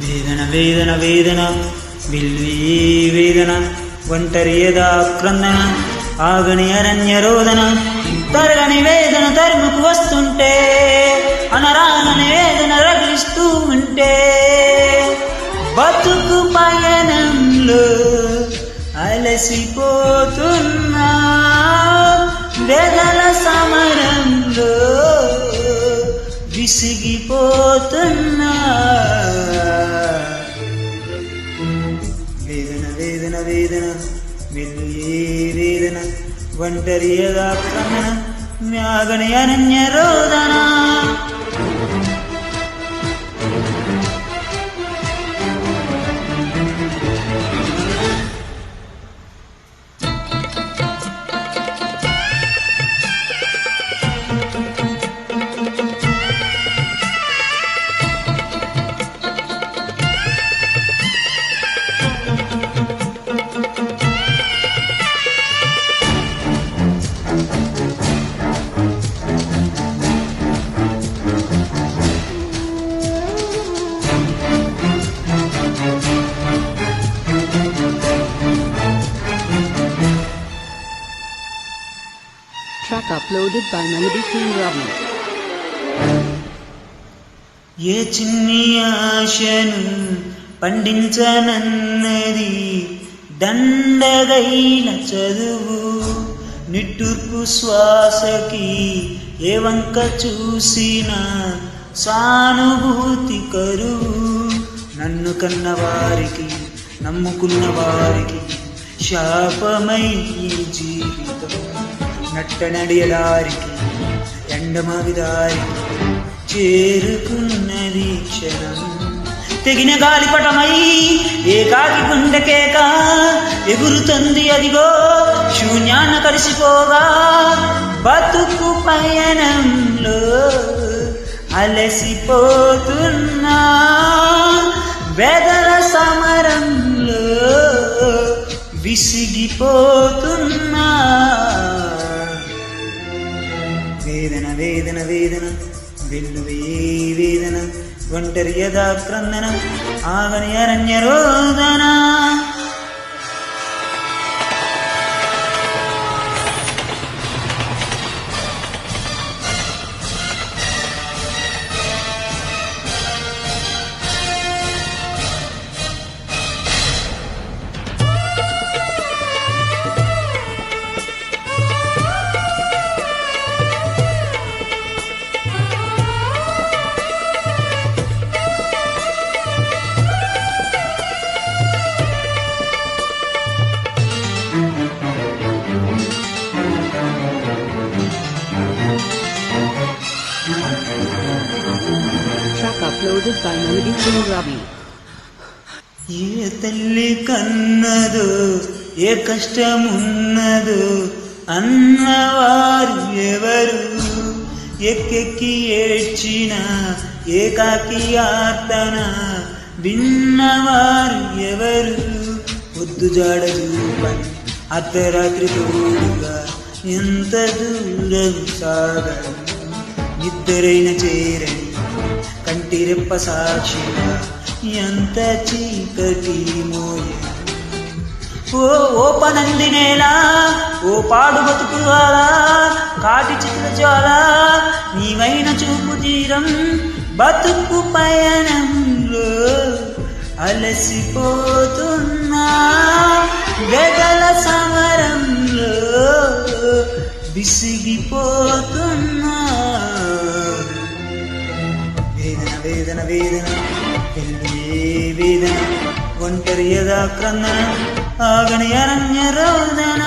వేదన వేదన వేదన. విల్వీ వేదన ఒంటరి యదా క్రందన ఆగని అరణ్య రోదన తరగని వేదన తరుముకు వస్తుంటే అనరాగని వేదన రగిలిస్తూ ఉంటే బతుకు పయనంలో అలసిపోతున్నా. వేద విసిగిపోతున్నా. వేదన వేదన వేదన వెళ్ళు ఏ వేదన ఒంటరి యదాక్రమణ మ్యాగని Ananya Track uploaded by Melody King Ravi. ఏ చిన్ని ఆశను పండించనన్నది దండగైన చదువు. నిట్టూర్పు శ్వాసకి ఏ వంక చూసిన సానుభూతి కరువు. నన్ను కన్న వారికి నమ్ముకున్న వారికి శాపమై జీవితం. నట్టనడియదారికి ఎండమావిదారికి చేరుకున్నది క్షణం. తెగిన గాలిపటమై ఏకాకి గుండెకేక ఎగురుతుంది అదిగో శూన్యాన్న కలిసిపోగా బతుకు పయనంలో అలసిపోతున్నా వెదల సమరంలో విసిగిపో వేదన వేదన వెల్లువే వేదన ఒంటరి యదా క్రందన ఆగని uploaded by Melody King Ravi. ఏ తల్లి కన్నదు ఏ కష్టమున్నదు అన్నవారు ఎవరు? ఎక్కెక్కి ఏడ్చిన ఏకాకి ఆర్తన విన్నవారు ఎవరు? పొద్దు జాడ చూపని అర్ధరాత్రి తోడుగా ఎంత దూరం సాగ ఇద్దరైన చేరని కంటిరెప్ప సాక్షిగా ఎంత చీకటి మోయ. ఓ ఓ పనందినేలా ఓ పాడు బతుకువాలా కాటి చిత్ర జ్వాల నీవైన చూపు తీరం బతుకు పయనంలో అలసిపోతున్నా. వెగల సమరంలో విసిగిపోతున్నా. వేదన వేదన వేదన పెళ్ళే వేదన ఒంటరి యదా క్రందన ఆగని అరణ్య రోదన